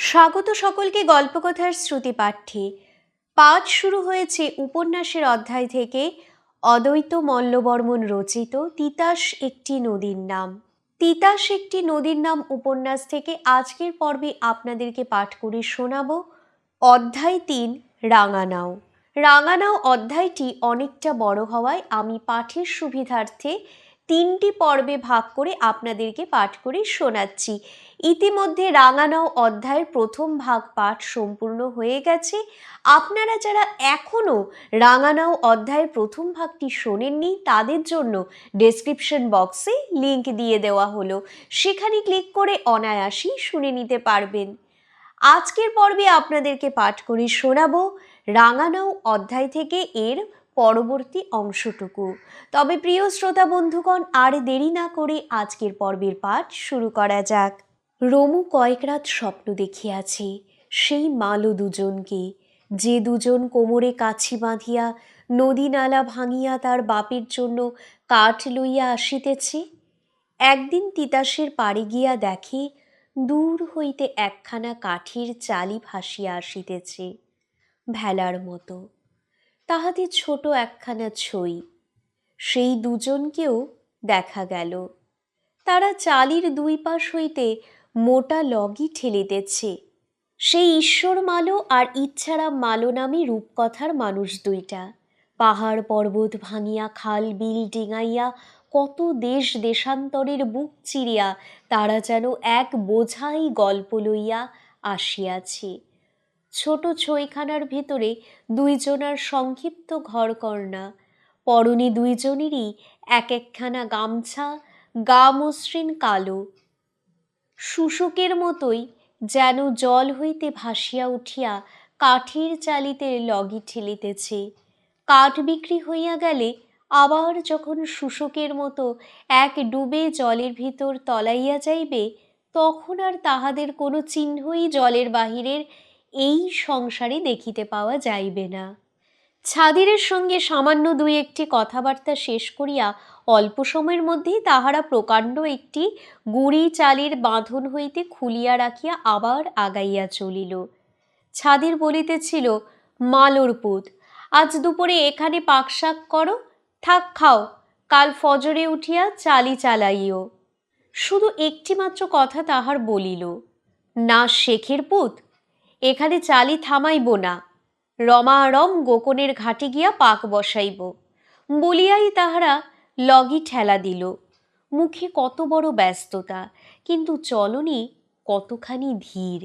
স্বাগত সকলকে গল্পকথার শ্রুতি পাঠ্যে পাঠ শুরু হয়েছে উপন্যাসের অধ্যায় থেকে অদ্বৈত মল্লবর্মন রচিত তিতাস একটি নদীর নাম। তিতাস একটি নদীর নাম উপন্যাস থেকে আজকের পর্বে আপনাদেরকে পাঠ করে শোনাব। অধ্যায় তিন, রাঙানাও। রাঙানাও অধ্যায়টি অনেকটা বড় হওয়ায় আমি পাঠের সুবিধার্থে তিনটি পর্বে ভাগ করে আপনাদেরকে পাঠ করে শোনাচ্ছি। ইতিমধ্যে রাঙানাও অধ্যায়ের প্রথম ভাগ পাঠ সম্পূর্ণ হয়ে গেছে। আপনারা যারা এখনও রাঙানাও অধ্যায়ের প্রথম ভাগটি শোনেননি, তাদের জন্য ডেসক্রিপশন বক্সে লিংক দিয়ে দেওয়া হলো। সেখানে ক্লিক করে অনায়াসেই শুনে নিতে পারবেন। আজকের পর্বে আপনাদেরকে পাঠ করে শোনাবো রাঙানাও অধ্যায় থেকে এর পরবর্তী অংশটুকু। তবে প্রিয় শ্রোতা বন্ধুগণ, আর দেরি না করে আজকের পর্বের পাঠ শুরু করা যাক। রমু কয়েক রাত স্বপ্ন দেখিয়াছে, সেই মালো দুজনকে। যে দুজন কোমরে কাছি বাঁধিয়া নদী নালা ভাঙিয়া তার বাপের জন্য কাঠ লইয়া আসিতেছে, একদিন তিতাসের পাড়ে গিয়া দেখে দূর হইতে একখানা কাঠের চালি ভাসিয়া আসিতেছে ভেলার মতো। তাহাতে ছোট একখানা ছই। সেই দুজনকেও দেখা গেল। তারা চালির দুই পাশ হইতে মোটা লগি ঠেলিতেছে। সেই ঈশ্বর মালো আর ইচ্ছারাম মালো নামে রূপকথার মানুষ দুইটা। পাহাড় পর্বত ভাঙিয়া, খাল, বিল ডিঙাইয়া, কত দেশ দেশান্তরের বুক চিরিয়া, তারা যেন এক বোঝাই গল্প লইয়া আসিয়াছে। ছোট ছইখানার ভিতরে দুইজনার সংক্ষিপ্ত ঘরকর্ণা। পরনে দুইজনেরই এক একখানা গামছা গা মসৃণ কালো। শুশুকের মতোই যেন জল হইতে ভাসিয়া উঠিয়া কাঠের চালিতে লগি ঠেলিতেছে। কাঠ বিক্রি হইয়া গেলে আবার যখন শুশুকের মতো এক ডুবে জলের ভিতর তলাইয়া যাইবে, তখন আর তাহাদের কোনো চিহ্নই জলের বাহিরের এই সংসারে দেখিতে পাওয়া যাইবে না। ছাদিরের সঙ্গে সামান্য দুই একটি কথাবার্তা শেষ করিয়া অল্প সময়ের মধ্যেই তাহারা প্রকাণ্ড একটি গুড়ি চালের বাঁধন হইতে খুলিয়া রাখিয়া আবার আগাইয়া চলিল। ছাদির বলিতেছিল, মালোর পুত, আজ দুপুরে এখানে পাকশাক করো, থাক খাও, কাল ফজরে উঠিয়া চালি চালাইও। শুধু একটি মাত্র কথা তাহার বলিল, না শেখের পুত, এখানে চালি থামাইব না, রমারম গোকনের ঘাটে গিয়া পাক বসাইব। বলিয়াই তাহারা লগি ঠেলা দিল। মুখে কত বড় ব্যস্ততা, কিন্তু চলনি কতখানি ধীর।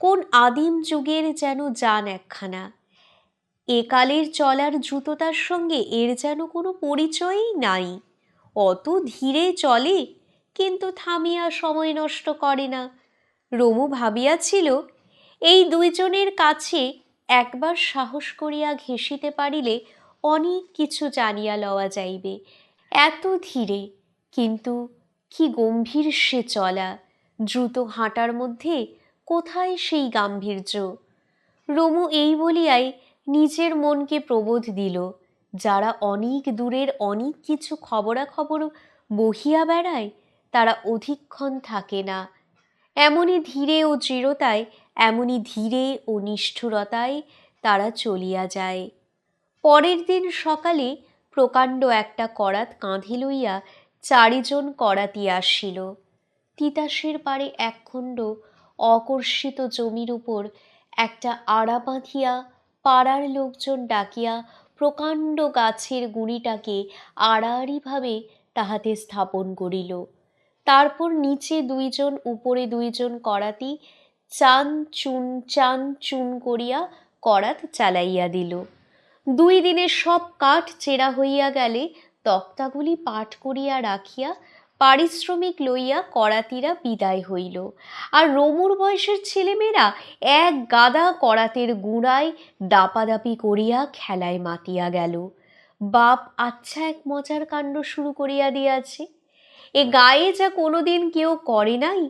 কোন আদিম যুগের যেন যান একখানা। একালের চলার দ্রুততার সঙ্গে এর যেন কোনো পরিচয়ই নাই। অত ধীরে চলে, কিন্তু থামিয়া সময় নষ্ট করে না। রমু ভাবিয়াছিল, এই দুইজনের কাছে একবার সাহস করিয়া ঘেঁষিতে পারিলে অনেক কিছু জানিয়া লওয়া যাইবে। এত ধীরে, কিন্তু কি গম্ভীর সে চলা। দ্রুত হাঁটার মধ্যে কোথায় সেই গাম্ভীর্য? রমু এই বলিয়াই নিজের মনকে প্রবোধ দিল, যারা অনেক দূরের অনেক কিছু খবরাখবর বহিয়া বেড়ায়, তারা অধিকক্ষণ থাকে না। এমনই ধীরে ও দৃঢ়তায় এমনই ধীরে ও নিষ্ঠুরতায় তারা চলিয়া যায়। পরের দিন সকালে প্রকাণ্ড একটা করাত কাঁধে লইয়া চারিজন করাতি আসিল। তিতাসের পাড়ে একখণ্ড অকর্ষিত জমির উপর একটা আড়া বাঁধিয়া পাড়ার লোকজন ডাকিয়া প্রকাণ্ড গাছের গুঁড়িটাকে আড়াআড়িভাবে তাহাতে স্থাপন করিল। তারপর নিচে দুইজন, উপরে দুইজন করাতি চান চুন চান চুন করিয়া করাত চালাইয়া দিল। দুই দিনে সব কাঠ চেরা হইয়া গেলে তক্তাগুলি পাঠ করিয়া রাখিয়া পারিশ্রমিক লইয়া করাতিরা বিদায় হইল। আর রমুর বয়সের ছেলেমেয়েরা এক গাদা করাতের গুঁড়ায় দাপাদাপি করিয়া খেলায় মাতিয়া গেল। বাপ আচ্ছা এক মজার কাণ্ড শুরু করিয়া দিয়াছে। এ গায়ে যা কোনোদিন কেউ করে নাই,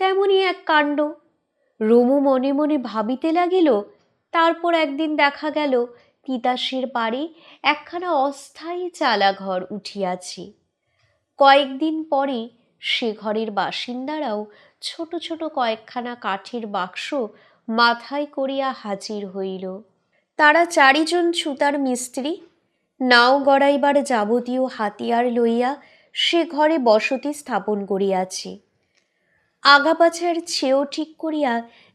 তেমনই এক কাণ্ড। রমু মনে মনে ভাবিতে লাগিল, তারপর একদিন দেখা গেল তিতাসের পাড়ে একখানা অস্থায়ী চালাঘর উঠিয়াছে। কয়েকদিন পরে সে ঘরের বাসিন্দারাও ছোট ছোট কয়েকখানা কাঠের বাক্স মাথায় করিয়া হাজির হইল। তারা চারিজন ছুতার মিস্ত্রি, নাও গড়াইবার যাবতীয় হাতিয়ার লইয়া সে ঘরে বসতি স্থাপন করিয়াছে। আগাপাছার ছেও ঠিক করিয়া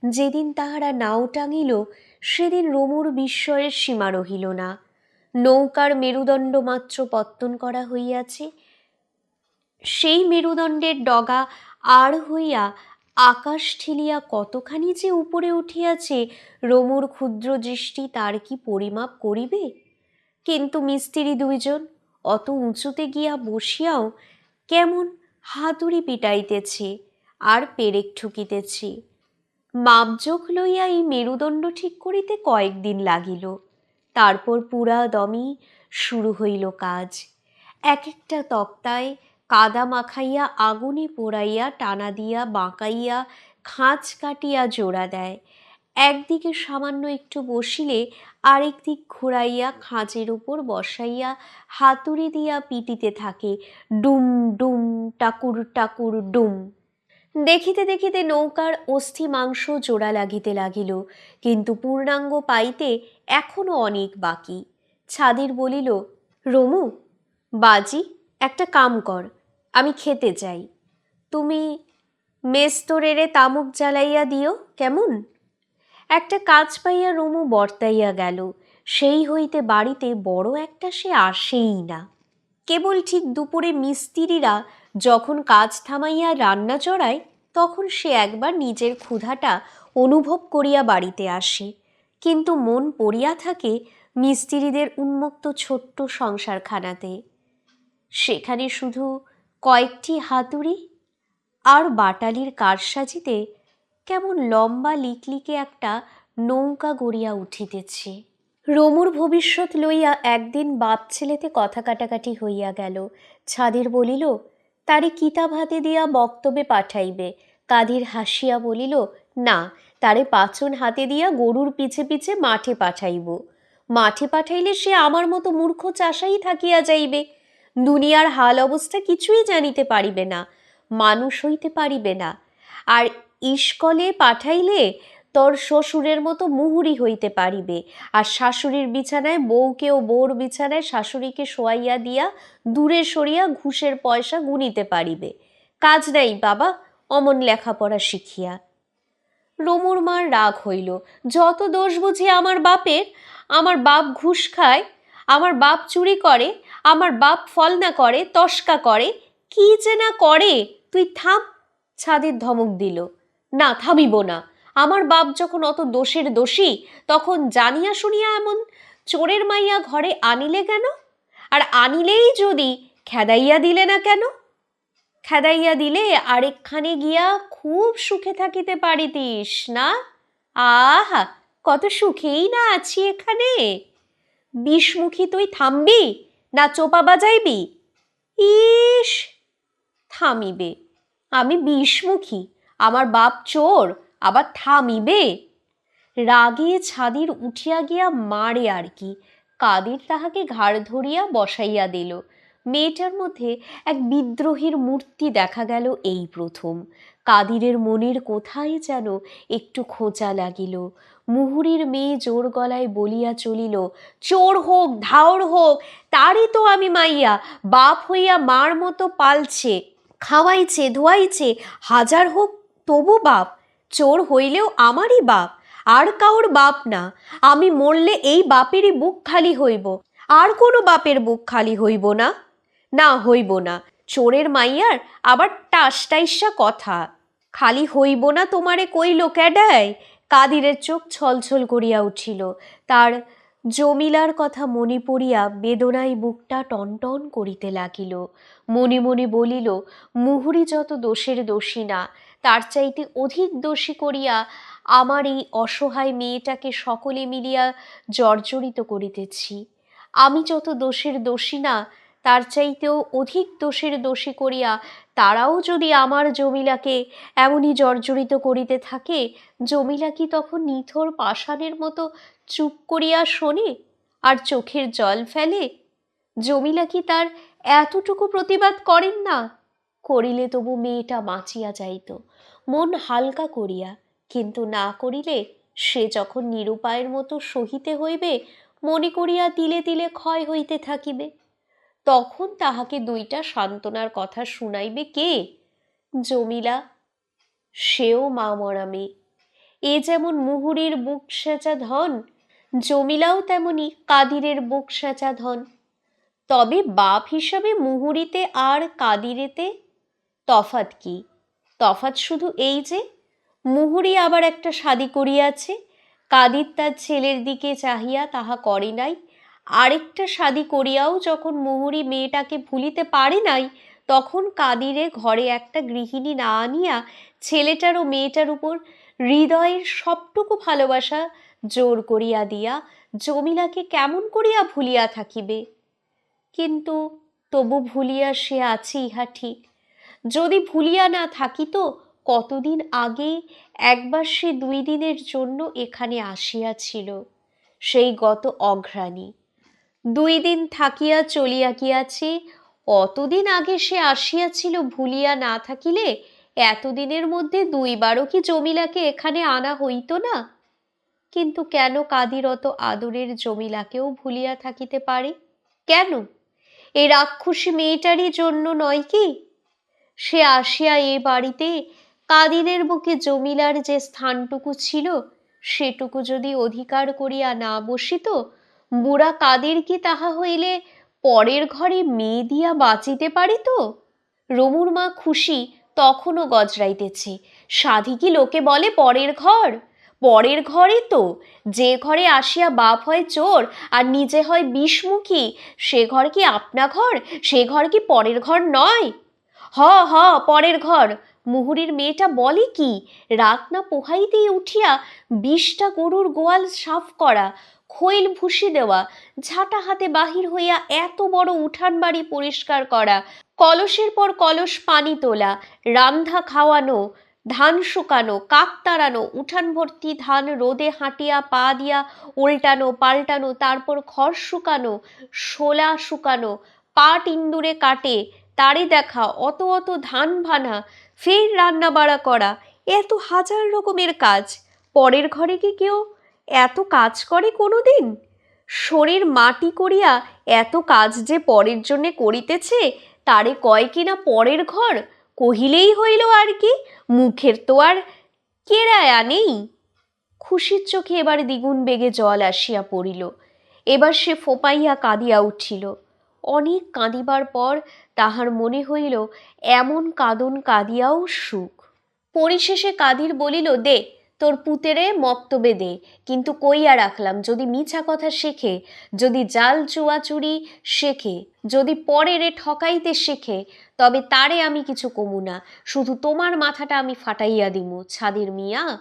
যেদিন তাহারা নাও টাঙিল সেদিন রমুর বিস্ময়ের সীমা রহিল না। নৌকার মেরুদণ্ড মাত্র পত্তন করা হইয়াছে। সেই মেরুদণ্ডের ডগা আর হইয়া আকাশ ঠেলিয়া কতখানি যে উপরে উঠিয়াছে, রমুর ক্ষুদ্র দৃষ্টি তার কি পরিমাপ করিবে? কিন্তু মিস্ত্রি দুইজন, অত উঁচুতে গিয়া বসিয়াও কেমন হাতুড়ি পিটাইতেছে, আর পেরেক ঠুকিতেছে। মাপজোক লইয়া এই মেরুদণ্ড ঠিক করিতে কয়েকদিন লাগিল। তারপর পুরা দমই শুরু হইল কাজ। এক একটা তক্তায় কাদা মাখাইয়া আগুনে পোড়াইয়া, টানা দিয়া, বাঁকাইয়া খাঁচ কাটিয়া জোড়া দেয়। একদিকে সামান্য একটু বসিলে আরেক দিক ঘুরাইয়া খাঁচের উপর বসাইয়া হাতুড়ি দিয়া পিটিতে থাকে। ডুম ডুম, টাকুর টাকুর, ডুম। দেখিতে দেখিতে নৌকার অস্থি মাংস জোড়া লাগিতে লাগিল, কিন্তু পূর্ণাঙ্গ পাইতে এখনও অনেক বাকি। ছাদের বলিল, রমু, বাজি, একটা কাম কর, আমি খেতে চাই তুমি মেস্তরেরে তামুক জ্বালাইয়া দিও, কেমন? একটা কাজ পাইয়া রমু বর্তাইয়া গেল, সেই হইতে বাড়িতে বড় একটা সে আসেই না। কেবল ঠিক দুপুরে মিস্ত্রিরা যখন কাজ থামাইয়া রান্না চড়ায়, তখন সে একবার নিজের ক্ষুধাটা অনুভব করিয়া বাড়িতে আসে। কিন্তু মন পড়িয়া থাকে মিস্ত্রিদের উন্মুক্ত ছোট্ট সংসারখানাতে। সেখানে শুধু কয়েকটি হাতুড়ি আর বাটালির কারসাজিতে কেমন লম্বা লিকলিকে একটা নৌকা গড়িয়া উঠিতেছে। রমুর ভবিষ্যৎ লইয়া একদিন বাপ ছেলেতে কথা কাটাকাটি হইয়া গেল। ছাদের বলিল তারে কিতাব হাতে দিয়া বক্তব্যে পাঠাইবে। কাদির হাসিয়া বলিল, না, তারে পাচন হাতে দিয়া গরুর পিছে পিছে মাঠে পাঠাইব। মাঠে পাঠাইলে সে আমার মতো মূর্খ চাষাই থাকিয়া যাইবে। দুনিয়ার হাল অবস্থা কিছুই জানিতে পারিবে না, মানুষ হইতে পারিবে না। আর ইস্কলে পাঠাইলে তোর শ্বশুরের মতো মুহুরি হইতে পারিবে। আর শাশুড়ির বিছানায় বউকে ও বউর বিছানায় শাশুড়িকে শোয়াইয়া দিয়া দূরে সরিয়া ঘুষের পয়সা গুনিতে পারিবে। কাজ নাই বাবা, অমন লেখাপড়া শিখিয়া। রমুর মার রাগ হইল, যত দোষ বুঝি আমার বাপের, আমার বাপ ঘুষ খায়, আমার বাপ চুরি করে, আমার বাপ ফলনা করে, তস্কা করে, কি যে না করে, তুই থাম। ছাদের ধমক দিল, না, থামিব না। আমার বাপ যখন অত দোষের দোষী, তখন জানিয়া শুনিয়া এমন চোরের মাইয়া ঘরে আনিলে কেন? আর আনিলেই যদি খেদাইয়া দিলে না কেন? খেদাইয়া দিলে আরেকখানে গিয়া খুব সুখে থাকিতে পারিতিস, না? আহা, কত সুখেই না আছি এখানে। বিষমুখী তুই থামবি, না চোপা বাজাইবি? ইস, থামিবে। আমি বিষমুখী, আমার বাপ চোর আবার থামিবে? রাগে ছাদির উঠিয়া গিয়া মারে আর কি। কাদের তাহাকে ঘাড় ধরিয়া বসাইয়া দিল। মেয়েটার মধ্যে এক বিদ্রোহীর মূর্তি দেখা গেল এই প্রথম। কাদিরের মনের কোথায় যেন একটু খোঁচা লাগিল। মুহুরির মেয়ে জোর গলায় বলিয়া চলিল, চোর হোক, ধাওর হোক, তারই তো আমি মাইয়া। বাপ হইয়া মার মতো পালছে, খাওয়াইছে, ধোয়াইছে, হাজার হোক, তবু বাপ। চোর হইলেও আমারই বাপ। আর কাউর বাপ না। আমি মরলে এই বাপেরই বুক খালি হইব। আর কোনো বাপের বুক খালি হইব না। না, হইব না। চোরের মাইয়ার আবার টাসটাইসা কথা। খালি হইব না তোমারে কইল ক্যাডায় কাদিরের চোখ ছলছল করিয়া উঠিল। তার জমিলার কথা মনে পড়িয়া বেদনায় বুকটা টনটন করিতে লাগিল। মনে মনে বলিল, মুহুরি যত দোষের দোষী না তার চাইতে অধিক দোষী করিয়া আমার এই অসহায় মেয়েটাকে সকলে মিলিয়া জর্জরিত করিতেছি। আমি যত দোষের দোষী না, তার চাইতেও অধিক দোষের দোষী করিয়া তারাও যদি আমার জমিলাকে এমনই জর্জরিত করিতে থাকে, জমিলা কি তখন নিথর পাষাণের মতো চুপ করিয়া শোনে আর চোখের জল ফেলে? জমিলা কি তার এতটুকু প্রতিবাদ করেন না? করিলে তবু মেয়েটা বাঁচিয়া যাইত। মন হালকা করিয়া, কিন্তু না করিলে সে যখন নিরুপায়ের মতো সহিতে হইবে, মনে করিয়া তিলে তিলে ক্ষয় হইতে থাকিবে। তখন তাহাকে দুইটা সান্ত্বনার কথা শুনাইবে কে? জমিলা, সেও মা মরা মেয়ে। এ যেমন মুহুরীর বুক সেচা ধন, জমিলাও তেমনি কাদিরের বুক সেচা ধন। তবে বাপ হিসাবে মুহুরিতে আর কাদিরেতে তফাত কি? তফাত শুধু এই যে, মুহুরি আবার একটা শাদি করিয়াছে। কাদির তার ছেলের দিকে চাহিয়া তাহা করে নাই। আরেকটা শাদি করিয়াও যখন মুহুরি মেয়েটাকে ভুলিতে পারে নাই, তখন কাদিরে ঘরে একটা গৃহিণী না আনিয়া ছেলেটার ও মেয়েটার উপর হৃদয়ের সবটুকু ভালোবাসা জোর করিয়া দিয়া জমিলাকে কেমন করিয়া ভুলিয়া থাকিবে? কিন্তু তবু ভুলিয়া সে আছে ইহা ঠিক। যদি ভুলিয়া না থাকিত কতদিন আগে একবার সে দুই দিনের জন্য এখানে আসিয়াছিল, সেই গত অঘ্রাণী। দুই দিন থাকিয়া চলিয়া গিয়াছে অতদিন আগে সে আসিয়াছিল ভুলিয়া না থাকিলে, এতদিনের মধ্যে দুইবারও কি জমিলাকে এখানে আনা হইত না? কিন্তু কেন কাদিরত আদরের জমিলাকেও ভুলিয়া থাকিতে পারে? কেন? এই রাক্ষসী মেয়েটারই জন্য নয় কি? সে আসিয়া এ বাড়িতে কাদিনের বুকে জমিলার যে স্থানটুকু ছিল, সেটুকু যদি অধিকার করিয়া না বসিত, বুড়া কাদের কি তাহা হইলে পরের ঘরে মেয়ে দিয়া বাঁচিতে পারিত? রমুর মা খুশি তখনও গজরাইতেছে, সাধি কি লোকে বলে পরের ঘর? পরের ঘরে তো, যে ঘরে আসিয়া বাপ হয় চোর আর নিজে হয় বিষমুখী, সে ঘর কি আপনা ঘর? সে ঘর কি পরের ঘর নয়? হ হ, পরের ঘর। মুহুরির মেয়েটা বলে কি, রাত না পোহাইতেই উঠিয়া বিষটা গরুর গোয়াল সাফ করা খৈল ভুসি দেওয়া, ঝাঁটা হাতে বাহির হইয়া এত বড় উঠান বাড়ি পরিষ্কার করা, কলসের পর কলস পানি তোলা রান্ধা খাওয়ানো, ধান শুকানো, কাক তাড়ানো, উঠান ভর্তি ধান রোদে হাঁটিয়া পা দিয়া উল্টানো, পাল্টানো, তারপর খড় শুকানো, শোলা শুকানো, পাট ইন্দুরে কাটে তারে দেখা অত অত ধান ভানা, ফের রান্না বাড়া করা, এত হাজার রকমের কাজ। পরের ঘরে কি কেউ এত কাজ করে কোনো দিন শরীর মাটি করিয়া এত কাজ যে পরের জন্যে করিতেছে, তারে কয় কিনা পরের ঘর? কহিলেই হইল আর কি, মুখের তো আর কেরায়া নেই। খুশির চোখে এবার দ্বিগুণ বেগে জল আসিয়া পড়িল। এবার সে ফোপাইয়া কাঁদিয়া উঠিল। অনেক কাঁদিবার পর তাহার মনে হইল, এমন কাঁদন কাঁদিয়াও সুখ। পরিশেষে কাদির বলিল, দে, তোর পুতেরে মক্তবে দে, কিন্তু কইয়া রাখলাম, যদি মিছা কথা শেখে, যদি জাল চুয়াচুরি শেখে, যদি পরেরে ঠকাইতে শেখে, তবে তারে আমি কিছু কমু না, শুধু তোমার মাথাটা আমি ফাটাইয়া দিমু, ছাদের মিয়া।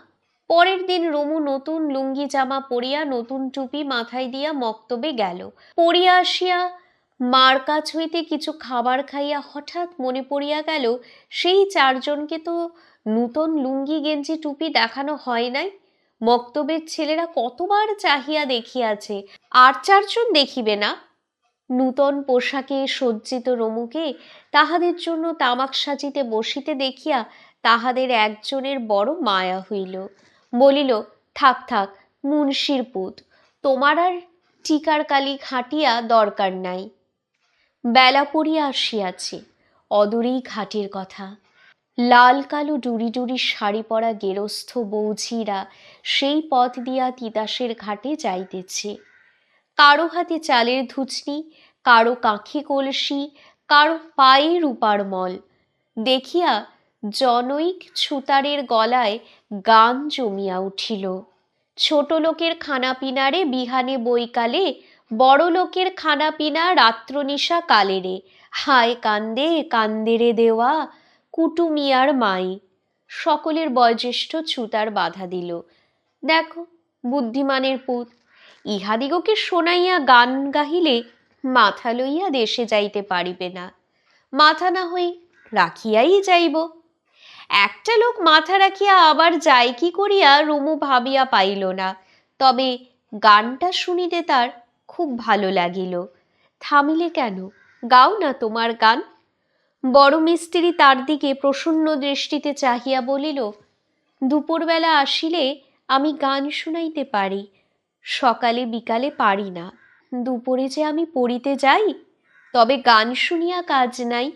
পরের দিন রমু নতুন লুঙ্গি জামা পরিয়া নতুন টুপি মাথায় দিয়া মক্তবে গেল। পরিয়া আসিয়া মার কাছ হইতে কিছু খাবার খাইয়া হঠাৎ মনে পড়িয়া গেল, সেই চারজনকে তো নূতন লুঙ্গি গেঞ্জি টুপি দেখানো হয় নাই। মক্তবের ছেলেরা কতবার চাহিয়া দেখিয়াছে, আর চারজন দেখিবে না। নূতন পোশাকে সজ্জিত রমুকে তাহাদের জন্য তামাক সাজিতে বসিতে দেখিয়া তাহাদের একজনের বড় মায়া হইল। বলিল, থাক থাক, মুন্সির পুত, তোমার আর টিকার কালি খাটিয়া দরকার নাই। বেলা পড়িয়া আসিয়াছে, অদূরেই ঘাটের কথা। লাল কালো ডুরি ডুরি শাড়ি পরা গেরস্থ বৌঝিরা সেই পথ দিয়া তিতাসের ঘাটে যাইতেছে। কারও হাতে চালের ধুচনি, কারও কাঁখে কলসি, কারও পায়ে রূপার মল। দেখিয়া জনৈক ছুতারের গলায় গান জমিয়া উঠিল। ছোট লোকের খানাপিনারে বিহানে বৈকালে বড় লোকের খানাপিনা রাত্রনিশা কালেরে। হায় কান্দে, কান্দেরে দেওয়া কুটুমিয়ার মাই। সকলের বয়োজ্যেষ্ঠ ছুতার বাধা দিল। দেখো, বুদ্ধিমানের পুত, ইহাদিগকে শোনাইয়া গান গাহিলে মাথা লইয়া দেশে যাইতে পারিবে না। মাথা না হই রাখিয়াই যাইব। একটা লোক মাথা রাখিয়া আবার যায় কি করিয়া রুমু ভাবিয়া পাইল না। তবে গানটা শুনিতে তার খুব ভালো লাগিল। থামিলে কেন? গাও না তোমার গান। বড় মিস্ত্রি তার দিকে প্রসন্ন দৃষ্টিতে চাহিয়া বলিল, দুপুরবেলা আসিলে আমি গান শুনাইতে পারি, সকালে বিকালে পারি না। দুপুরে যে আমি পড়িতে যাই, তবে গান শুনিয়া কাজ নাই।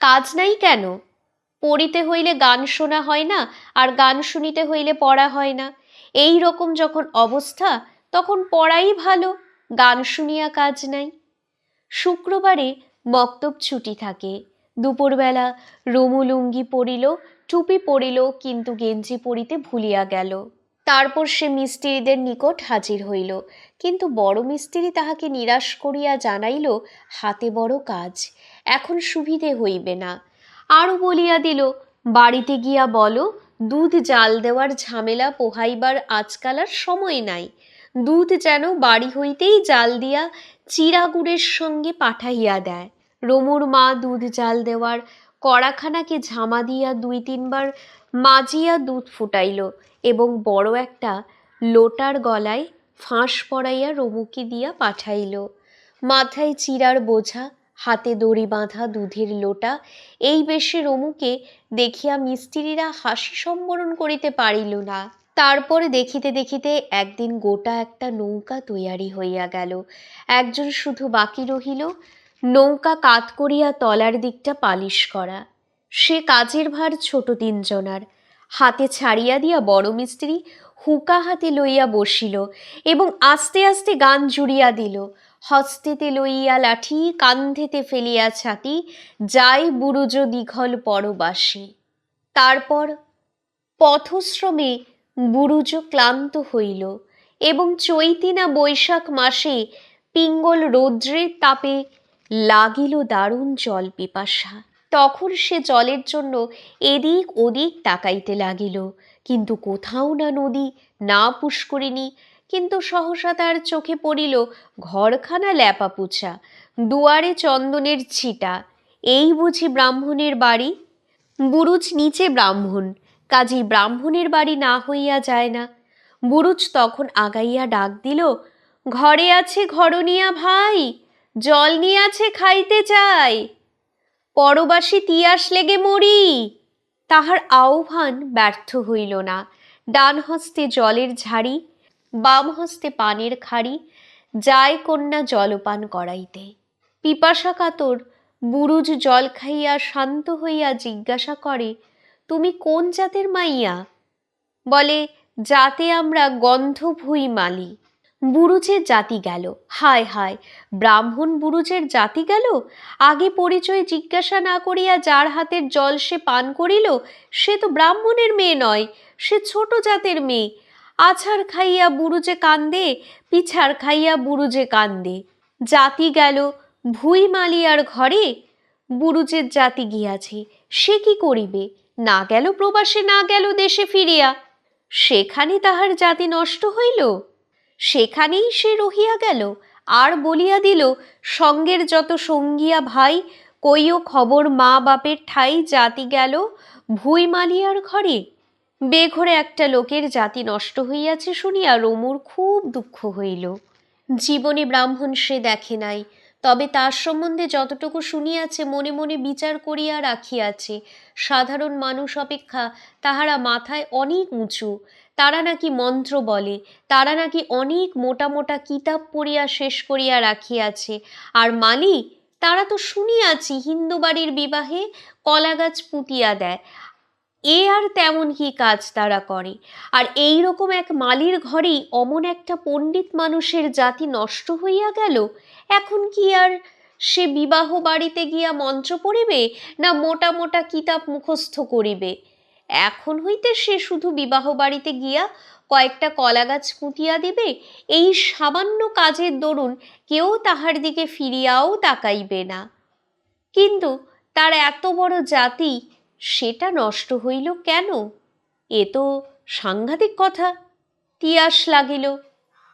কাজ নাই কেন? পড়িতে হইলে গান শোনা হয় না, আর গান শুনিতে হইলে পড়া হয় না। এই রকম যখন অবস্থা, তখন পড়াই ভালো। গান শুনিয়া কাজ নাই। শুক্রবারে মক্তব ছুটি থাকে। দুপুরবেলা রুমু লুঙ্গি পরিল টুপি পরিল কিন্তু গেঞ্জি পরিতে ভুলিয়া গেল। তারপর সে মিস্ত্রিদের নিকট হাজির হইল। কিন্তু বড় মিস্ত্রি তাহাকে নিরাশ করিয়া জানাইল, হাতে বড় কাজ, এখন সুবিধে হইবে না। আরও বলিয়া দিল, বাড়িতে গিয়া বলো, দুধ জাল দেওয়ার ঝামেলা পোহাইবার আজকাল আর সময় নাই। দুধ যেন বাড়ি হইতেই জাল দিয়া চিরাগুড়ের সঙ্গে পাঠাইয়া দেয়। রমুর মা দুধ জাল দেওয়ার কড়াখানাকে ঝামা দিয়া দুই তিনবার মাজিয়া দুধ ফুটাইল এবং বড় একটা লোটার গলায় ফাঁস পড়াইয়া রমুকে দিয়া পাঠাইল। মাথায় চিরার বোঝা, হাতে দড়ি বাঁধা দুধের লোটা, এই বেশে রমুকে দেখিয়া মিস্ত্রিরা হাসি সম্বরণ করিতে পারিল না। তারপরে দেখিতে দেখিতে একদিন গোটা একটা নৌকা তৈয়ারি হইয়া গেল। একজন শুধু বাকি রহিল, নৌকা কাত করিয়া তলার দিকটা পালিশ করা। সে কাজের ভার ছোট তিনজনার। হাতে ছাড়িয়া দিয়া বড় মিস্ত্রি হুকা হাতে লইয়া বসিল এবং আস্তে আস্তে গান জুড়িয়া দিল। হস্তেতে লইয়া লাঠি, কান্ধেতে ফেলিয়া ছাতি, যাই বুরুজ দীঘল পরবাসী। তারপর পথশ্রমে বুরুজ ক্লান্ত হইল এবং চৈতি না বৈশাখ মাসে পিঙ্গল রৌদ্রের তাপে লাগিল দারুণ জল পিপাসা। তখন সে জলের জন্য এদিক ওদিক তাকাইতে লাগিল, কিন্তু কোথাও না নদী, না পুষ্করিণী, কিন্তু সহসা তার চোখে পড়িল ঘরখানা ল্যাপা পুছা দুয়ারে চন্দনের ছিটা। এই বুঝি ব্রাহ্মণের বাড়ি? বুরুজ নিচে ব্রাহ্মণ কাজী ব্রাহ্মণের বাড়ি না হইয়া যায় না। বুরুজ তখন আগাইয়া ডাক দিল, ঘরে আছে ঘরনিয়া ভাই, জল নিয়ে আছে খাইতে চাই। পরবাসী তিয়াস লেগে মরি তাহার আহ্বান ব্যর্থ হইল না। ডান হস্তে জলের ঝাড়ি, বাম হস্তে পানের খাড়ি, যায় কন্যা জলপান করাইতে। পিপাসা কাতর বুরুজ জল খাইয়া শান্ত হইয়া জিজ্ঞাসা করে তুমি কোন জাতের মাইয়া? বলে যাতে আমরা গন্ধ ভুই মালি। বুরুজের জাতি গেল। হায় হায়, ব্রাহ্মণ বুরুজের জাতি গেল? আগে পরিচয় জিজ্ঞাসা না করিয়া যার হাতের জল সে পান করিল, সে তো ব্রাহ্মণের মেয়ে নয়, সে ছোট জাতের মেয়ে। আছাড় খাইয়া বুরুজে কান্দে, পিছাড় খাইয়া বুরুজে কান্দে। জাতি গেল ভুই মালিয়ার ঘরে। বুরুজের জাতি গিয়াছে, সে কি করিবে? না গেল প্রবাসে, না গেল দেশে ফিরিয়া। সেখানে তাহার জাতি নষ্ট হইল। সেখানেই সে রহিয়া গেল। আর বলিয়া দিল, সঙ্গের যত সঙ্গিয়া ভাই, কইও খবর মা বাপের ঠাই জাতি গেল ভুই মালিয়ার ঘরে। বেঘরে একটা লোকের জাতি নষ্ট হইয়াছে শুনিয়া রমুর খুব দুঃখ হইল। জীবনে ব্রাহ্মণ সে দেখে নাই। তবে তার সম্বন্ধে যতটুকু শুনিয়াছে, মনে মনে বিচার করিয়া রাখিয়াছে। সাধারণ মানুষ অপেক্ষা তাহারা মাথায় অনেক উঁচু। তারা নাকি মন্ত্র বলে, তারা নাকি অনেক মোটা মোটা কিতাব পড়িয়া শেষ করিয়া রাখিয়াছে। আর মালি তারা তো শুনিয়াছি হিন্দু বাড়ির বিবাহে কলা গাছ পুঁতিয়া দেয়। এ আর তেমন কি কাজ তারা করে। আর এই রকম এক মালির ঘরেই অমন একটা পণ্ডিত মানুষের জাতি নষ্ট হইয়া গেল, এখন কি আর সে বিবাহ বাড়িতে গিয়া মন্ত্র পড়িবে না মোটা মোটা কিতাব মুখস্থ করিবে? এখন হইতে সে শুধু বিবাহ বাড়িতে গিয়া কয়েকটা কলা গাছ পুঁতিয়া দিবে, এই সামান্য কাজের দরুন কেউ তাহার দিকে ফিরিয়াও তাকাইবে না। কিন্তু তার এত বড় জাতি সেটা নষ্ট হইল কেন? এ তো সাংঘাতিক কথা। তিয়াস লাগিল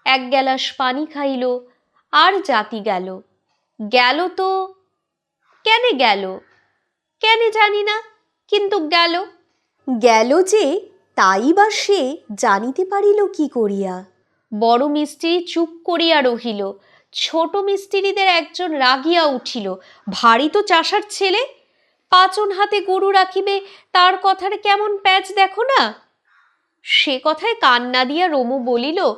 এক গ্যালাস পানি খাইল আর জাতি গেল। গেল তো কেন গেল? কেন জানি না কিন্তু গেল। গেল যে তাই বা সে জানিতে পারিল কি করিয়া? বড় মিস্ত্রি চুপ করিয়া রহিল ছোট মিস্ত্রিদের একজন রাগিয়া উঠিল ভারী তো চাষার ছেলে পাচন হাতে গরু রাখিবে, তার কথার কেমন প্যাচ দেখো না? সে কথায় কান্না দিয়া রমু বলিল,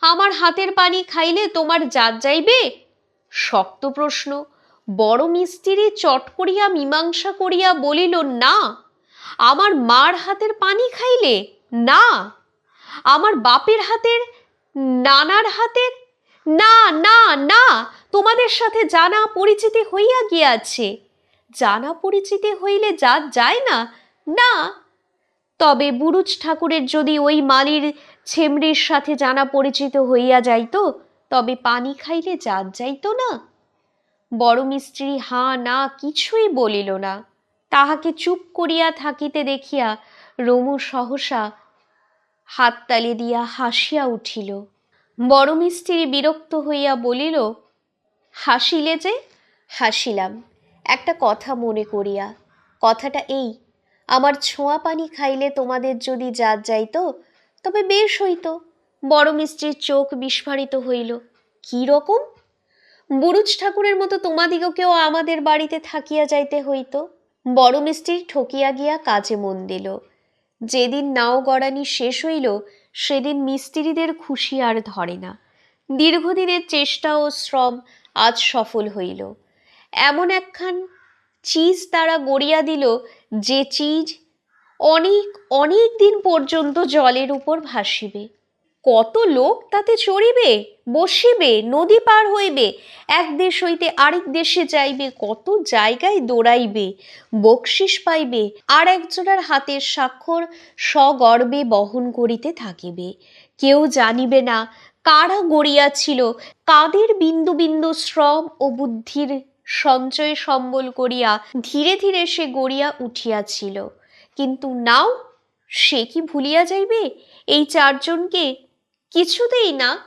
আমার হাতের পানি খাইলে তোমার জাত যাইবে? শক্ত প্রশ্ন। বড় মিস্ত্রি চট করিয়া মীমাংসা করিয়া বলিল, না। আমার মার হাতের পানি খাইলে? না। আমার বাপের হাতের, নানার হাতের? না না না। তোমাদের সাথে জানা পরিচিতি হইয়া গিয়াছে। জানা পরিচিতি হইলে জাত যায় না? না। তবে বুরুজ ঠাকুরের যদি ওই মালির ছেমরির সাথে জানা পরিচিত হইয়া যাইত, তবে পানি খাইলে জাত যাইত না। বড় মিস্ত্রি হাঁ না কিছুই বলিল না। তাহাকে চুপ করিয়া থাকিতে দেখিয়া রমু সহসা হাততালি দিয়া হাসিয়া উঠিল। বড় মিস্ত্রি বিরক্ত হইয়া বলিল, হাসিলে যে? হাসিলাম। একটা কথা মনে করিয়া, কথাটা এই, আমার ছোঁয়া পানি খাইলে তোমাদের যদি জাত যাইত, তবে বেশ হইত, বড় মিস্ত্রির চোখ বিস্ফারিত হইল। কি রকম? বুরুজ ঠাকুরের মতো তোমাদিগকেও আমাদের বাড়িতে থাকিয়া যাইতে হইত। বড় মিস্ত্রি ঠকিয়া গিয়া কাজে মন দিল। যেদিন নাও গড়ানি শেষ হইল, সেদিন মিস্ত্রিদের খুশি আর ধরে না। দীর্ঘদিনের চেষ্টা ও শ্রম আজ সফল হইল। এমন একখান চিজ তারা গড়িয়া দিল যে চিজ অনেক অনেক দিন পর্যন্ত জলের উপর ভাসিবে। কত লোক তাতে চড়িবে, বসিবে, নদী পার হইবে, এক দেশ হইতে আরেক দেশে যাইবে, কত জায়গায় দৌড়াইবে বকশিস পাইবে, আর একজনের হাতের স্বাক্ষর সগর্বে বহন করিতে থাকিবে। কেউ জানিবে না কারা গড়িয়াছিল, কাদের বিন্দু বিন্দু শ্রম ও বুদ্ধির সঞ্চয় সম্বল করিয়া ধীরে ধীরে সে গড়িয়া উঠিয়াছিল। কিন্তু নাও, সে কি ভুলিয়া যাইবে? এই চারজনকে কিছুতেই না,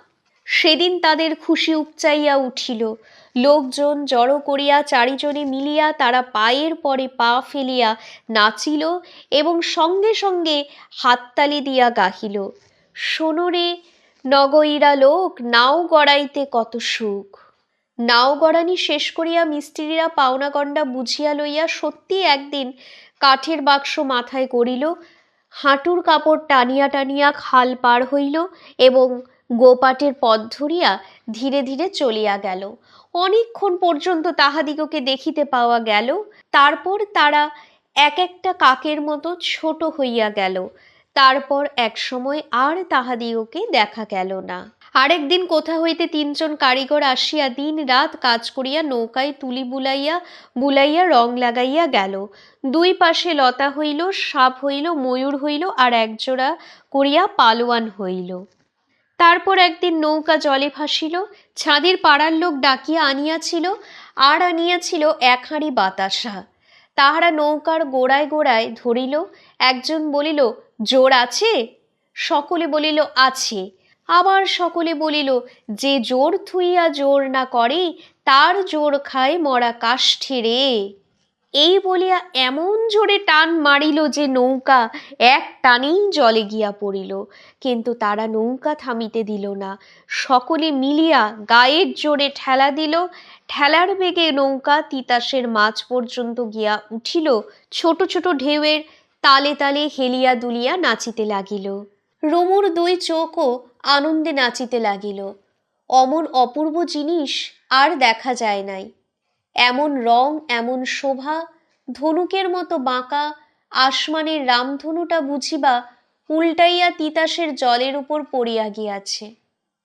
সেদিন তাদের খুশি উপচাইয়া উঠিল। লোকজন জড়ো করিয়া চারিজনে মিলিয়া তারা পায়ের পরে পা ফেলিয়া নাচিল এবং সঙ্গে সঙ্গে হাততালি দিয়া গাহিল। সোনরে নগইরা লোক, নাও গড়াইতে কত সুখ। নাও গড়ানি শেষ করিয়া মিস্ত্রিরা পাওনাগণ্ডা বুঝিয়া লইয়া সত্যি একদিন কাঠের বাক্স মাথায় করিল, হাঁটুর কাপড় টানিয়া টানিয়া খাল পার হইল এবং গোপাটের পথ ধরিয়া ধীরে ধীরে চলিয়া গেল। অনেকক্ষণ পর্যন্ত তাহাদিগকে দেখিতে পাওয়া গেল, তারপর তারা এক একটা কাকের মতো ছোট হইয়া গেল, তারপর এক সময় আর তাহাদিগকে দেখা গেল না। আরেকদিন কোথা হইতে তিনজন কারিগর আসিয়া দিন রাত কাজ করিয়া নৌকায় তুলি বুলাইয়া বুলাইয়া রং লাগাইয়া গেল। দুই পাশে লতা হইল, সাপ হইল, ময়ূর হইল আর একজোড়া করিয়া পালোয়ান হইল। তারপর একদিন নৌকা জলে ভাসিল, ছাদের পাড়ার লোক ডাকিয়া আনিয়াছিল, আর আনিয়াছিল এক হাঁড়ি বাতাসা। তাহারা নৌকার গোড়ায় গোড়ায় ধরিল, একজন বলিল, জোর আছে? সকলে বলিল, আছে। আবার সকলে বলিল, যে জোর থুইয়া জোর না করে তার জোর খায় মরা কাষ্ঠে রে। এই বলিয়া এমন জোরে টান মারিল যে নৌকা এক টানেই জলে গিয়া পড়িল। কিন্তু তারা নৌকা থামিতে দিল না। সকলে মিলিয়া গায়ের জোরে ঠেলা দিল। ঠেলার বেগে নৌকা তিতাসের মাছ পর্যন্ত গিয়া উঠিল। ছোট ছোট ঢেউয়ের তালে তালে হেলিয়া দুলিয়া নাচিতে লাগিল। রমুর দুই চোখও আনন্দে নাচিতে লাগিল। অমন অপূর্ব জিনিস আর দেখা যায় নাই। এমন রং, এমন শোভা, ধনুকের মতো বাঁকা, আসমানের রামধনুটা বুঝিবা উল্টাইয়া তিতাসের জলের উপর পড়িয়া গিয়াছে।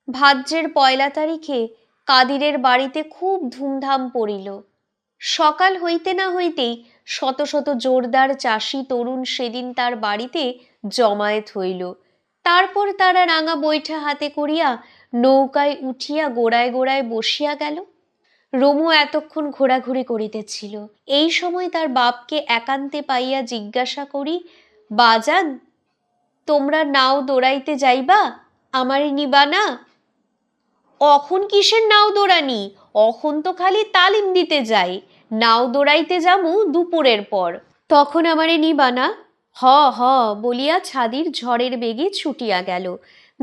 ভাদ্রের পয়লা তারিখে কাদিরের বাড়িতে খুব ধুমধাম পড়িল। সকাল হইতে না হইতেই শত শত জোরদার চাষি তরুণ সেদিন তার বাড়িতে জমায়েত হইল। তারপর তারা রাঙা বৈঠা হাতে করিয়া নৌকায় উঠিয়া গোড়ায় গোড়ায় বসিয়া গেল। রমু এতক্ষণ ঘোরাঘুরি করিতেছিল। এই সময় তার বাপকে একান্তে পাইয়া জিজ্ঞাসা করি, বাজান, তোমরা নাও দৌড়াইতে যাইবা? আমারে নিবা না? অখন কিসের নাও দৌড়ানি? অখন তো খালি তালিম দিতে যাই। নাও দৌড়াইতে যামু দুপুরের পর। তখন আমারে নিবা না? হ হ, বলিয়া ছাদির ঝড়ের বেগে ছুটিয়া গেল।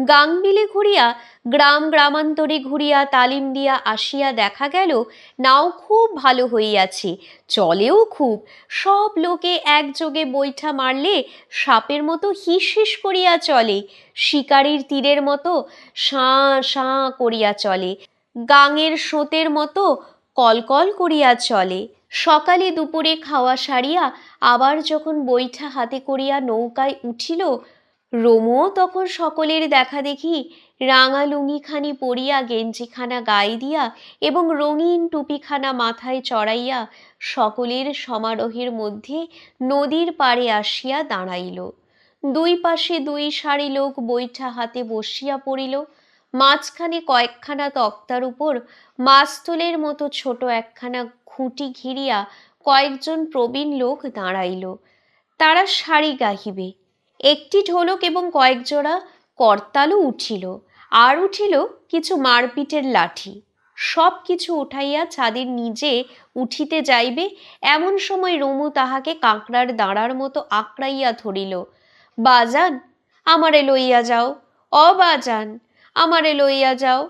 গাং বিলে ঘুরিয়া, গ্রাম গ্রামান্তরে ঘুরিয়া, তালিম দিয়া আসিয়া দেখা গেল, নাও খুব ভালো হইয়াছে। চলেও খুব। সব লোকে একযোগে বৈঠা মারলে, সাপের মতো হিস হিস করিয়া চলে। শিকারীর তীরের মতো সাঁ সাঁ করিয়া চলে। গাঙের স্রোতের মতো কলকল করিয়া চলে। সকালে দুপুরে খাওয়া সারিয়া আবার যখন বৈঠা হাতে করিয়া নৌকায় উঠিল, রোমও তখন সকলের দেখা দেখি রাঙা লুঙ্গিখানি পরিয়া গেঞ্জিখানা গায়ে দিয়া এবং রঙিন টুপিখানা মাথায় চড়াইয়া সকলের সমারোহের মধ্যে নদীর পাড়ে আসিয়া দাঁড়াইল। দুই পাশে দুই সারি লোক বৈঠা হাতে বসিয়া পড়িল। মাঝখানে কয়েকখানা তক্তার উপর মাস্তুলের মতো ছোট একখানা খুঁটি ঘিরিয়া কয়েকজন প্রবীণ লোক দাঁড়াইল। তারা শাড়ি গাহিবে। একটি ঢোলক এবং কয়েকজোড়া করতালও উঠিল। আর উঠিল কিছু মারপিটের লাঠি। সব কিছু উঠাইয়া ছাদের নিজে উঠিতে যাইবে, এমন সময় রমু তাহাকে কাঁকড়ার দাঁড়ার মতো আঁকড়াইয়া ধরিল, বাজান, আমারে লইয়া যাও। অবাজান আমারে লইয়া যাও।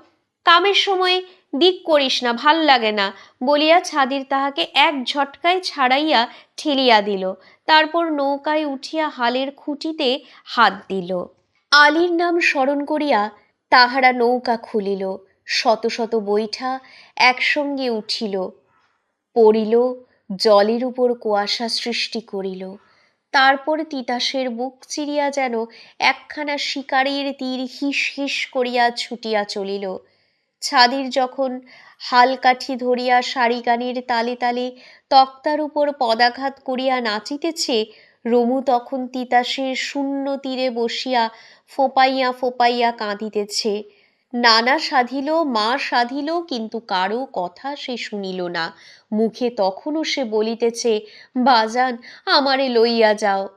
কামের সময় দিক করিস না, ভালো লাগে না, বলিয়া ছাদির তাহাকে এক ঝটকায় ছাড়াইয়া ঠেলিয়া দিল। তারপর নৌকায় উঠিয়া হালের খুঁটিতে হাত দিল। আলীর নাম স্মরণ করিয়া তাহারা নৌকা খুলিল। শত শত বৈঠা একসঙ্গে উঠিল। পড়িল, জলের উপর কুয়াশা সৃষ্টি করিল। তারপর তিতাসের বুক চিরিয়া যেন একখানা শিকারের তীর হিস হিস করিয়া ছুটিয়া চলিল। ছাদির যখন হালকাঠি ধরিয়া শাড়ি গানের তালে তালে তক্তার উপর পদাঘাত করিয়া নাচিতেছে, রমু তখন তিতাসের শূন্য তীরে বসিয়া ফোপাইয়া ফোপাইয়া কাঁদিতেছে। নানা সাধিল, মা সাধিল, কিন্তু কারও কথা সে শুনিল না। মুখে তখনও সে বলিতেছে, বাজান, আমারে লইয়া যাও।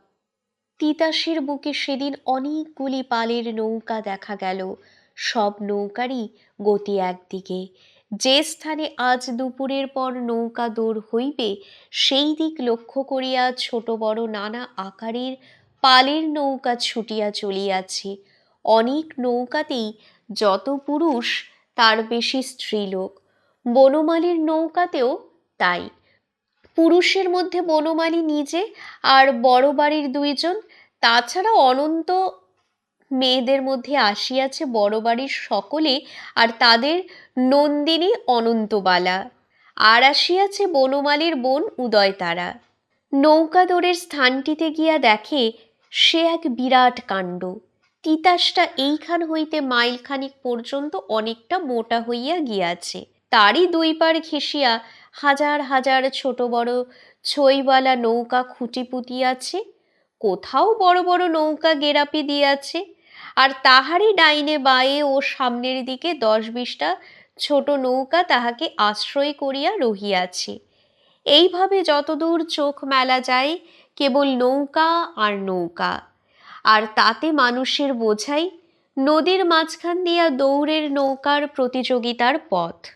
তিতাসের বুকে সেদিন অনেকগুলি পালের নৌকা দেখা গেল। সব নৌকারই গতি একদিকে। যে স্থানে আজ দুপুরের পর নৌকা দৌড় হইবে, সেই দিক লক্ষ্য করিয়া ছোট বড় নানা আকারের পালের নৌকা ছুটিয়া চলিয়াছে। অনেক নৌকাতেই যত পুরুষ, তার বেশি স্ত্রীলোক। বনমালীর নৌকাতেও তাই। পুরুষের মধ্যে বনমালী নিজে আর বড় বাড়ির দুইজন তাছাড়া অনন্ত মেয়েদের মধ্যে আসিয়াছে বড় বাড়ির সকলে আর তাদের নন্দিনী অনন্তবালা। আর আসিয়াছে বনমালীর বোন উদয়তারা। নৌকা দৌড়ের স্থানটিতে গিয়া দেখে সে এক বিরাট কাণ্ড। তিতাসটা এইখান হইতে মাইলখানিক পর্যন্ত অনেকটা মোটা হইয়া গিয়াছে। তারই দুই পার ঘেঁষিয়া হাজার হাজার ছোট বড় ছইওয়ালা নৌকা খুঁটি পুঁতিয়াছে, কোথাও বড় বড় নৌকা গেরাপি দিয়াছে, আর তাহারই ডাইনে বায়ে ও সামনের দিকে দশ বিশটা ছোট নৌকা তাহাকে আশ্রয় করিয়া রহিয়াছে। এইভাবে যতদূর চোখ মেলা যায়, কেবল নৌকা আর নৌকা। আর তাতে মানুষের বোঝাই নদীর মাঝখান দিয়া দৌড়ের নৌকার প্রতিযোগিতার পথ।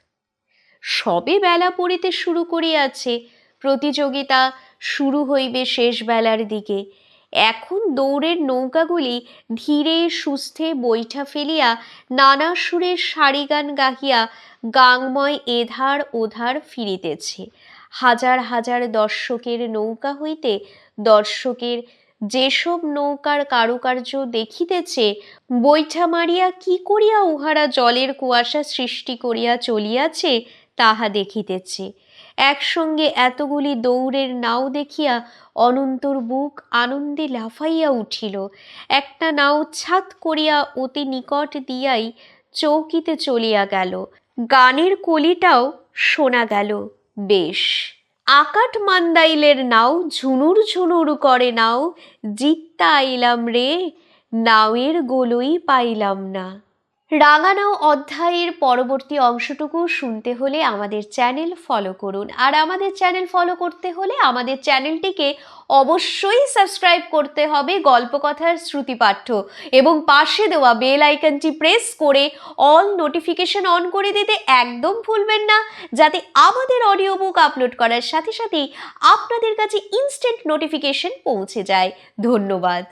সবে বেলা পড়িতে শুরু করিয়াছে, প্রতিযোগিতা শুরু হইবে শেষ বেলার দিকে। এখন দৌড়ের নৌকাগুলি ধীরে সুস্থে বৈঠা ফেলিয়া নানা সুরে সারি গান গাহিয়া গাংময় এধার ওধার ফিরিতেছে। হাজার হাজার দর্শকের নৌকা হইতে দর্শকের যেসব নৌকার কারুকার্য দেখিতেছে, বৈঠা মারিয়া কি করিয়া উহারা জলের কুয়াশা সৃষ্টি করিয়া চলিয়াছে, তাহা দেখিতেছে। একসঙ্গে এতগুলি দৌড়ের নাও দেখিয়া অনন্তর বুক আনন্দে লাফাইয়া উঠিল। একটা নাও ছাত করিয়া অতি নিকট দিয়াই চৌকিতে চলিয়া গেল। গানের কলিটাও শোনা গেল। বেশ। আকাট মান্দাইলের নাও ঝুনুর ঝুনুর করে নাও জিত্তা আইলাম রে নাওয়ের গোলই পাইলাম না। রাঙানাও অধ্যায়ের পরবর্তী অংশটুকু শুনতে হলে আমাদের চ্যানেল ফলো করুন। আর আমাদের চ্যানেল ফলো করতে হলে আমাদের চ্যানেলটিকে অবশ্যই সাবস্ক্রাইব করতে হবে গল্পকথার শ্রুতিপাঠ্য। এবং পাশে দেওয়া বেল আইকনটি প্রেস করে অল নোটিফিকেশন অন করে দিতে একদম ভুলবেন না, যাতে আমাদের অডিও বুক আপলোড করার সাথে সাথেই আপনাদের কাছে ইনস্ট্যান্ট নোটিফিকেশন পৌঁছে যায়। ধন্যবাদ।